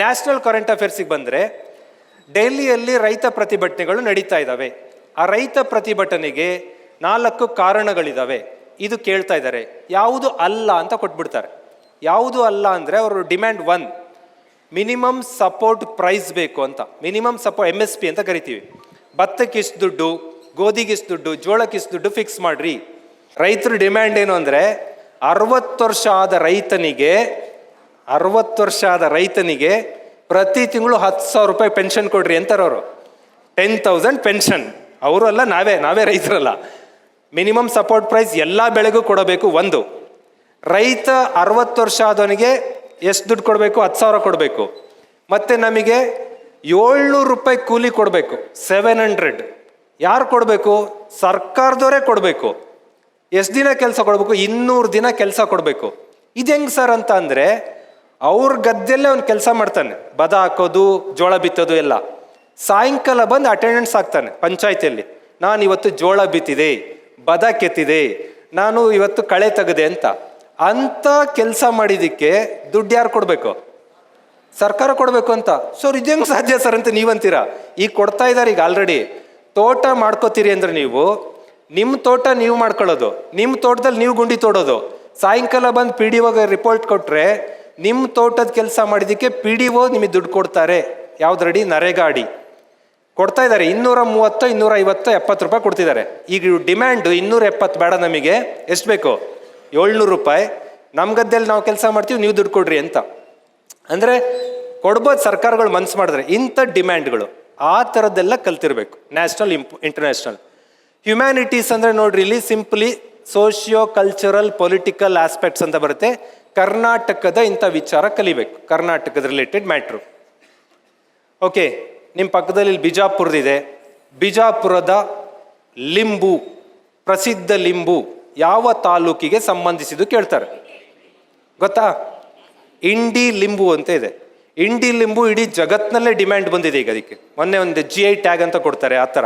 National current ಅಫೇರ್ಸಿಗೆ ಬಂದರೆ ಡೆಲ್ಲಿಯಲ್ಲಿ ರೈತ ಪ್ರತಿಭಟನೆಗಳು ನಡೀತಾ ಇದ್ದಾವೆ ಆ ರೈತ ಪ್ರತಿಭಟನೆಗೆ ನಾಲ್ಕು ಕಾರಣಗಳಿದ್ದಾವೆ ಇದು ಕೇಳ್ತಾ ಇದ್ದಾರೆ ಯಾವುದು ಅಲ್ಲ ಅಂತ ಕೊಟ್ಬಿಡ್ತಾರೆ. ಯಾವುದು ಅಲ್ಲ ಅಂದರೆ ಅವರು demand one, minimum support price ಬೇಕು ಅಂತ. Minimum support M S P ಅಂತ ಕರಿತೀವಿ. ಭತ್ತಕ್ಕೆ ಇಷ್ಟು ದುಡ್ಡು ಗೋಧಿಗೆ ಇಷ್ಟು ದುಡ್ಡು ಜೋಳಕ್ಕೆ ಇಷ್ಟು ದುಡ್ಡು ಫಿಕ್ಸ್ ಮಾಡಿರಿ. ರೈತರು ಡಿಮ್ಯಾಂಡ್ ಏನು ಅಂದರೆ ಅರವತ್ತು ವರ್ಷ ಆದ ರೈತನಿಗೆ ಅರವತ್ತು ವರ್ಷ ಆದ ರೈತನಿಗೆ ಪ್ರತಿ ತಿಂಗಳು ಹತ್ತು ಸಾವಿರ ರೂಪಾಯಿ ಪೆನ್ಷನ್ ಕೊಡ್ರಿ ಅಂತಾರವರು. ಟೆನ್ ತೌಸಂಡ್ ಪೆನ್ಷನ್ ಅವರು ಅಲ್ಲ, ನಾವೇ ನಾವೇ ರೈತರಲ್ಲ. ಮಿನಿಮಮ್ ಸಪೋರ್ಟ್ ಪ್ರೈಸ್ ಎಲ್ಲ ಬೆಳೆಗೂ ಕೊಡಬೇಕು ಒಂದು. ರೈತ ಅರವತ್ತು ವರ್ಷ ಆದವನಿಗೆ ಎಷ್ಟು ದುಡ್ಡು ಕೊಡಬೇಕು? ಹತ್ತು ಸಾವಿರ ಕೊಡಬೇಕು. ಮತ್ತು ನಮಗೆ ಏಳ್ನೂರು ರೂಪಾಯಿ ಕೂಲಿ ಕೊಡಬೇಕು. ಸೆವೆನ್ ಹಂಡ್ರೆಡ್ ಯಾರು ಕೊಡಬೇಕು? ಸರ್ಕಾರದವರೇ ಕೊಡಬೇಕು. ಎಷ್ಟು ದಿನ ಕೆಲಸ ಕೊಡಬೇಕು? ಇನ್ನೂರು ದಿನ ಕೆಲಸ ಕೊಡಬೇಕು. ಇದು ಹೆಂಗೆ ಸರ್ ಅಂತ ಅಂದರೆ ಅವ್ರ ಗದ್ದೆಲ್ಲೇ ಅವ್ನು ಕೆಲಸ ಮಾಡ್ತಾನೆ. ಬದ ಹಾಕೋದು, ಜೋಳ ಬಿತ್ತೋದು ಎಲ್ಲ. ಸಾಯಂಕಾಲ ಬಂದು ಅಟೆಂಡೆನ್ಸ್ ಆಗ್ತಾನೆ ಪಂಚಾಯತಿಯಲ್ಲಿ. ನಾನು ಇವತ್ತು ಜೋಳ ಬಿತ್ತಿದೆ, ಬದ ಕೆತ್ತಿದೆ, ನಾನು ಇವತ್ತು ಕಳೆ ತೆಗೆದೆ ಅಂತ. ಅಂಥ ಕೆಲಸ ಮಾಡಿದ್ದಕ್ಕೆ ದುಡ್ಡು ಯಾರು ಕೊಡಬೇಕು? ಸರ್ಕಾರ ಕೊಡಬೇಕು ಅಂತ. ಸರ್ ಇದು ಹೆಂಗೆ ಸಾಧ್ಯ ಸರ್ ಅಂತ ನೀವಂತೀರಾ? ಈಗ ಕೊಡ್ತಾ ಇದ್ದಾರೆ ಈಗ ಆಲ್ರೆಡಿ ತೋಟ ಮಾಡ್ಕೋತೀರಿ ಅಂದ್ರೆ ನೀವು ನಿಮ್ಮ ತೋಟ ನೀವು ಮಾಡ್ಕೊಳ್ಳೋದು. ನಿಮ್ಮ ತೋಟದಲ್ಲಿ ನೀವು ಗುಂಡಿ ತೋಡೋದು. ಸಾಯಂಕಾಲ ಬಂದು ಪಿ ಡಿ ಒಗೆ ರಿಪೋರ್ಟ್ ಕೊಟ್ಟರೆ ನಿಮ್ಮ ತೋಟದ ಕೆಲಸ ಮಾಡಿದ್ದಕ್ಕೆ ಪಿ ಡಿ ಒ ನಿಮಗೆ ದುಡ್ಡು ಕೊಡ್ತಾರೆ. ಯಾವ್ದ್ರಡಿ? ನರೇಗಾಡಿ. ಕೊಡ್ತಾ ಇದ್ದಾರೆ ಇನ್ನೂರ ಮೂವತ್ತು, ಇನ್ನೂರ ಐವತ್ತು, ಎಪ್ಪತ್ತು ರೂಪಾಯಿ ಕೊಡ್ತಿದ್ದಾರೆ ಈಗ ಡಿಮ್ಯಾಂಡು ಇನ್ನೂರ ಎಪ್ಪತ್ತು ಬೇಡ ನಮಗೆ. ಎಷ್ಟು ಬೇಕು? ಏಳ್ನೂರು ರೂಪಾಯಿ. ನಮ್ಮ ಗದ್ದೆಯಲ್ಲಿ ನಾವು ಕೆಲಸ ಮಾಡ್ತೀವಿ, ನೀವು ದುಡ್ಡು ಕೊಡ್ರಿ ಅಂತ. ಅಂದರೆ ಕೊಡ್ಬೋದು ಸರ್ಕಾರಗಳು ಮನ್ಸು ಮಾಡಿದ್ರೆ ಇಂಥ ಡಿಮ್ಯಾಂಡ್ಗಳು. ಆ ಥರದ್ದೆಲ್ಲ ಕಲ್ತಿರ್ಬೇಕು. National, ಇಂಪ್, international. ಹ್ಯುಮ್ಯಾನಿಟೀಸ್ ಅಂದರೆ ನೋಡ್ರಿ, ಇಲ್ಲಿ simply socio cultural political aspects ಅಂತ ಬರುತ್ತೆ. ಕರ್ನಾಟಕದ ಇಂಥ ವಿಚಾರ ಕಲಿಬೇಕು, ಕರ್ನಾಟಕದ ರಿಲೇಟೆಡ್ ಮ್ಯಾಟ್ರು ಓಕೆ ನಿಮ್ಮ ಪಕ್ಕದಲ್ಲಿ ಇಲ್ಲಿ ಬಿಜಾಪುರದಿದೆ. ಬಿಜಾಪುರದ ಲಿಂಬು, ಪ್ರಸಿದ್ಧ ಲಿಂಬು ಯಾವ ತಾಲೂಕಿಗೆ ಸಂಬಂಧಿಸಿದ್ದು ಕೇಳ್ತಾರೆ. ಗೊತ್ತಾ? ಇಂಡಿ ಲಿಂಬು ಅಂತ ಇದೆ. ಇಂಡಿ ಲಿಂಬು ಇಡೀ ಜಗತ್ತಿನಲ್ಲೇ ಡಿಮ್ಯಾಂಡ್ ಬಂದಿದೆ ಈಗ ಅದಕ್ಕೆ. ಮೊನ್ನೆ ಒಂದು ಜಿ ಐ ಟ್ಯಾಗ್ ಅಂತ ಕೊಡ್ತಾರೆ, ಆ ಥರ.